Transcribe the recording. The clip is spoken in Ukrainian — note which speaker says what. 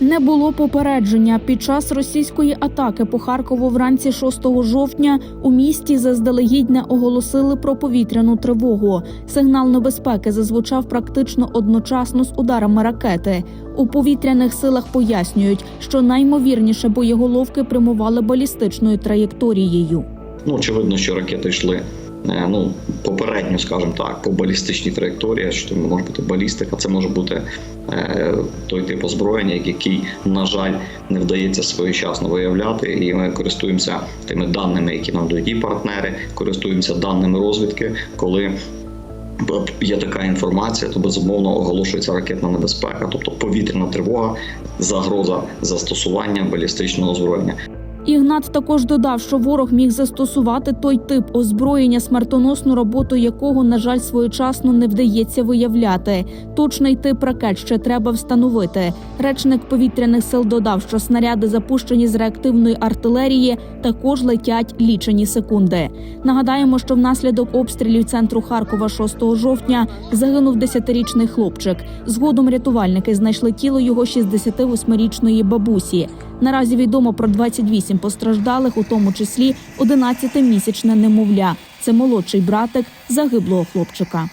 Speaker 1: Не було попередження під час російської атаки по Харкову вранці 6 жовтня у місті заздалегідь не оголосили про повітряну тривогу. Сигнал небезпеки зазвучав практично одночасно з ударами ракети. У повітряних силах пояснюють, що наймовірніше боєголовки прямували балістичною траєкторією.
Speaker 2: Ну, очевидно, що ракети йшли. Е, Ну, попередньо, скажімо так, по балістичній траєкторії, що це може бути балістика, це може бути е, той тип озброєння, який, на жаль, не вдається своєчасно виявляти. І ми користуємося тими даними, які нам дають і партнери, користуємося даними розвідки, коли є така інформація, то безумовно оголошується ракетна небезпека, тобто повітряна тривога, загроза застосування балістичного озброєння.
Speaker 1: Ігнат також додав, що ворог міг застосувати той тип озброєння, смертоносну роботу якого, на жаль, своєчасно не вдається виявляти. Точний тип ракет ще треба встановити. Речник повітряних сил додав, що снаряди, запущені з реактивної артилерії, також летять лічені секунди. Нагадаємо, що внаслідок обстрілів центру Харкова 6 жовтня загинув 10-річний хлопчик. Згодом рятувальники знайшли тіло його 68-річної бабусі. Наразі відомо про 28 постраждалих, у тому числі 11-місячне немовля. Це молодший братик загиблого хлопчика.